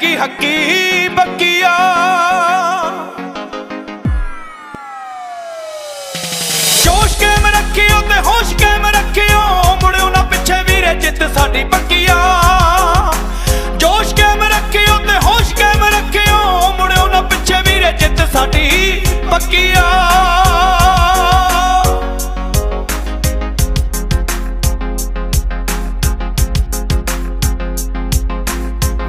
ਕੀ ਹੱਕੀ ਬੱਕੀਆ ਜੋਸ਼ ਕੇ ਕੈਮ ਰੱਖਿਓ ਤੇ ਹੋਸ਼ ਕੈਮ ਰੱਖਿਓ ਮੁੜਿਓ ਨਾ ਪਿੱਛੇ ਵੀਰੇ, ਜਿੱਤ ਸਾਡੀ ਪੱਕੀਆ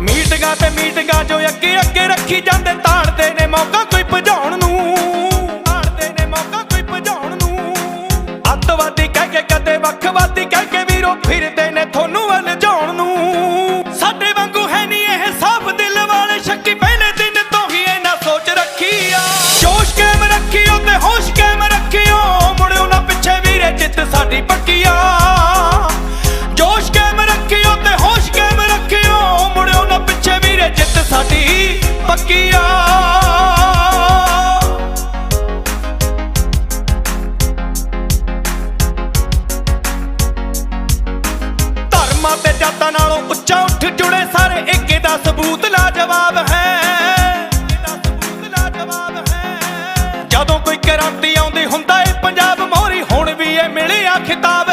ਮੀਟਿੰਗਾਂ ਤੇ ਮੀਟਿੰਗਾਂ ਜੋ ਅੱਗੇ ਅੱਗੇ ਰੱਖੀ ਜਾਂਦੇ ਤਾੜਦੇ ਨੇ ਮੌਕਾ ਕੋਈ ਭਜਾਉਣ ਨੂੰ। ਤਾੜਦੇ ਨੇ ਮੌਕਾ ਕੋਈ ਭਜਾਉਣ ਨੂੰ। ਅੱਤਵਾਦੀ ਕਹਿ ਕੇ ਕਦੇ ਵੱਖਵਾਦੀ ਕਹਿ ਕੇ ਵੀਰੋ ਫਿਰਦੇ ਨੇ ਤੁਹਾਨੂੰ ਵੱਲ ਜਾਣ ਨੂੰ। ਸਾਡੇ ਵਾਂਗੂ ਹੈ ਨਹੀਂ ਇਹ ਸਾਫ਼ ਦਿਲ ਵਾਲੇ ਸ਼ੱਕੀ, ਪਹਿਲੇ ਦਿਨ ਤੋਂ ਹੀ ਇਹਨਾਂ ਸੋਚ ਰੱਖੀ ਆ ਜੋਸ਼ ਕੈਮ ਰੱਖਿਓ ਤੇ ਹੋਸ਼ ਕੈਮ ਰੱਖਿਓ। ਮੁੜਿਓ ਨਾ ਪਿੱਛੇ ਵੀਰੇ, ਜਿੱਤ ਸਾਡੀ ਪੱਕੀ ਆ ਤੇ ਨਾਲੋਂ ਉੱਚਾ ਉੱਠ ਜੁੜੇ ਸਾਰੇ ਏਕੇ ਦਾ ਸਬੂਤ ਲਾਜਵਾਬ ਹੈ। ਇਹਦਾ ਸਬੂਤ ਲਾਜਵਾਬ ਹੈ। ਜਦੋਂ ਕੋਈ ਕ੍ਰਾਂਤੀ ਆਉਂਦੀ ਹੁੰਦਾ ਏ, ਪੰਜਾਬ ਮੋਹਰੀ, ਹੁਣ ਵੀ ਇਹ ਮਿਲਿਆ ਖਿਤਾਬ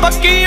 ਤੇ ਹੋਸ਼